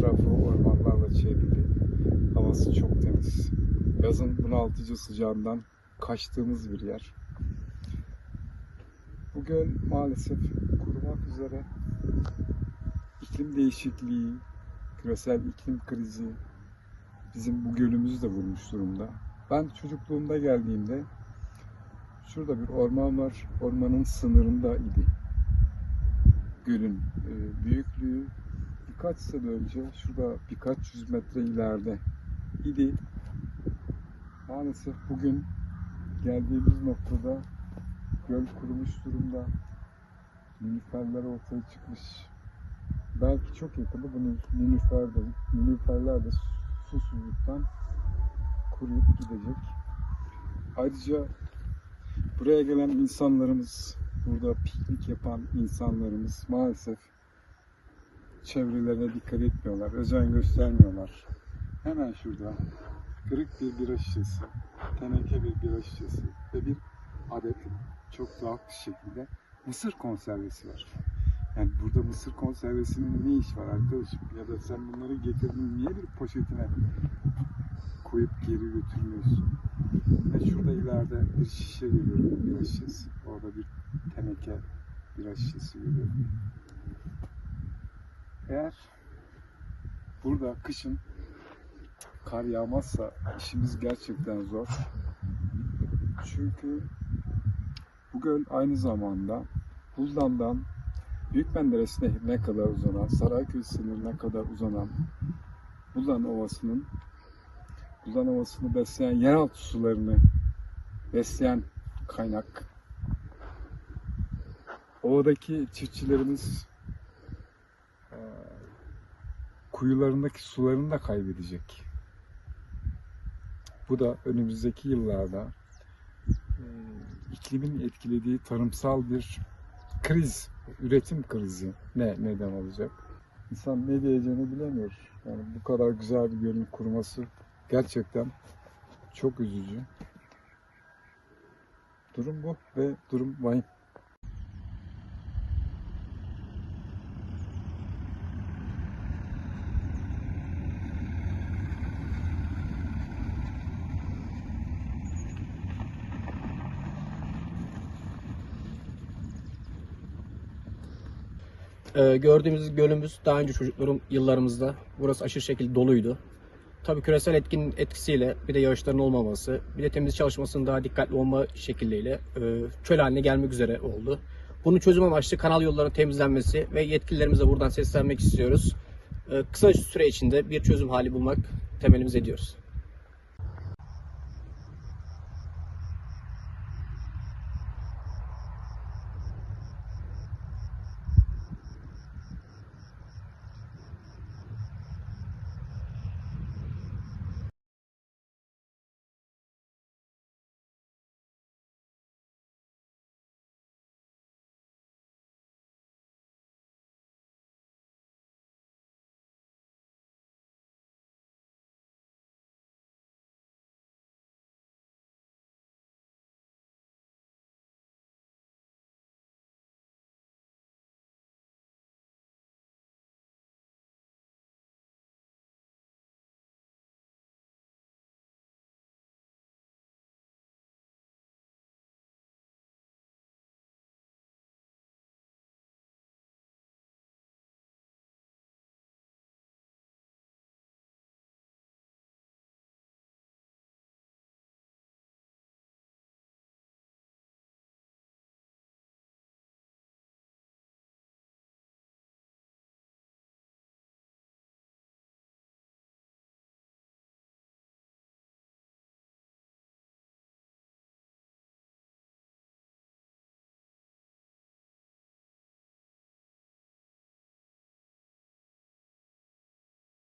Etrafı ormanlarla çevrili. Havası çok temiz. Yazın bunaltıcı sıcağından kaçtığımız bir yer. Bugün maalesef kurumak üzere iklim değişikliği, küresel iklim krizi bizim bu gölümüzü de vurmuş durumda. Ben çocukluğumda geldiğimde şurada bir orman var. Ormanın sınırında idi. Gölün e, büyüklüğü birkaç sene önce şurada birkaç yüz metre ileride idi. Maalesef bugün geldiğimiz noktada göl kurumuş durumda. Nilüferler ortaya çıkmış. Belki çok yakında bu nilüfer de, nilüferler de susuzluktan kuruyup gidecek. Ayrıca buraya gelen insanlarımız, burada piknik yapan insanlarımız maalesef çevrelerine dikkat etmiyorlar, özen göstermiyorlar. Hemen şurada kırık bir bira şişesi, teneke bir bira şişesi ve bir adet çok tuhaf bir şekilde mısır konservesi var. Yani burada mısır konservesinin ne iş var arkadaşım? Ya da sen bunları getirdin niye bir poşetine koyup geri götürmüyorsun? Ve şurada ileride bir şişe görüyorum, bira şişesi. Orada bir teneke bira şişesi görüyorum. Eğer burada kışın kar yağmazsa işimiz gerçekten zor. Çünkü bu göl aynı zamanda Buldan'dan Büyük Menderes Nehri'ne kadar uzanan, Sarayköy sınırına kadar uzanan Buldan Ovası'nın Buldan Ovası'nı besleyen yeraltı sularını besleyen kaynak. Ovadaki çiftçilerimiz kuyularındaki sularını da kaybedecek. Bu da önümüzdeki yıllarda eee, iklimin etkilediği tarımsal bir kriz, üretim krizi ne neden olacak? İnsan ne diyeceğini bilemiyor. Yani bu kadar güzel bir gölün kuruması gerçekten çok üzücü. Durum bu ve durum vahim. Ee, gördüğümüz gölümüz daha önce çocukluğum yıllarımızda burası aşırı şekilde doluydu. Tabii küresel etkinin etkisiyle bir de yağışların olmaması, bir de temizlik çalışmasının daha dikkatli olma şekliyle e, çöl haline gelmek üzere oldu. Bunun çözüm amaçlı kanal yollarının temizlenmesi ve yetkililerimize buradan seslenmek istiyoruz. E, kısa süre içinde bir çözüm hali bulmak temelimiz ediyoruz.